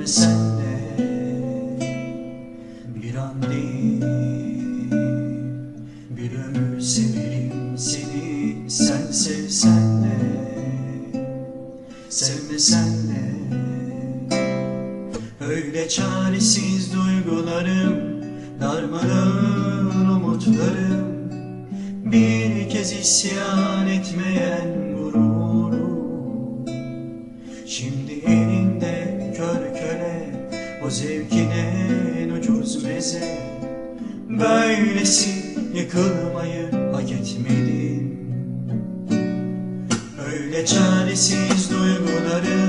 ve senle Bir an değil. Bir ömür severim seni. Sen sevsen de sevmesen de. Öyle çaresiz duygularım Darmadağın umutlarım. Bir kez isyan etmeyen gururum. Şimdi elinde kör o zevkin en ucuz meze Böylesi yıkılmayı hak etmedim Öyle çaresiz duygularım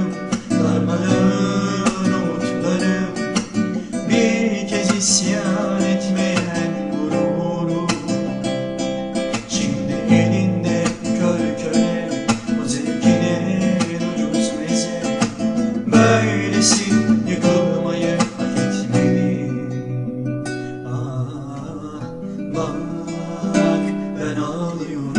bak ben ağlıyorum.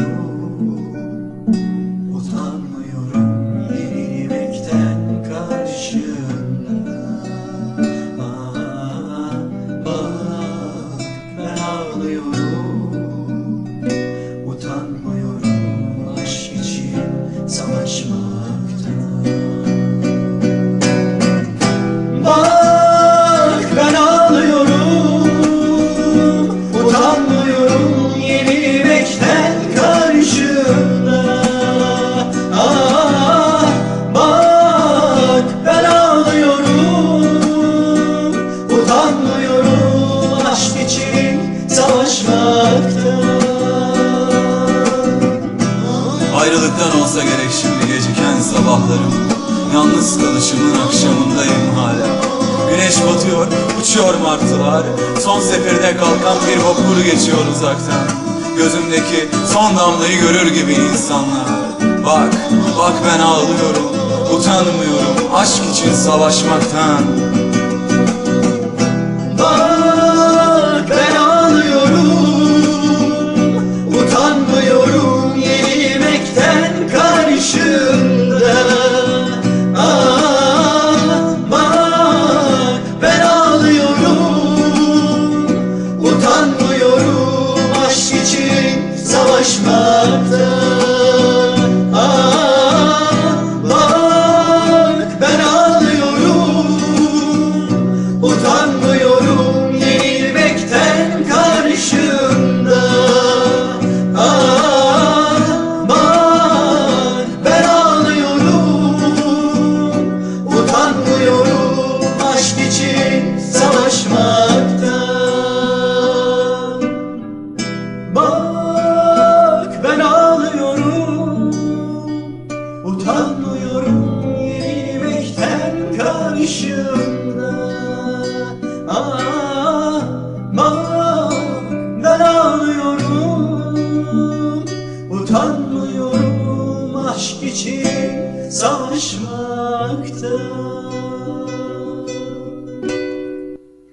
Utanmıyorum yenilmekten karşında Ah bak ben ağlıyorum savaşmaktan Ayrılıktan olsa gerek şimdi geciken sabahlarım. Yalnız kalışımın akşamındayım hala. Güneş batıyor, uçuyor martılar Son seferde kalkan bir vapur geçiyor uzaktan. Gözümdeki son damlayı görür gibi insanlar. Bak, bak ben ağlıyorum Utanmıyorum aşk için savaşmaktan Utanmıyorum yenilmekten karşımda ah, ah ben ağlıyorum. Utanmıyorum aşk için savaşmaktan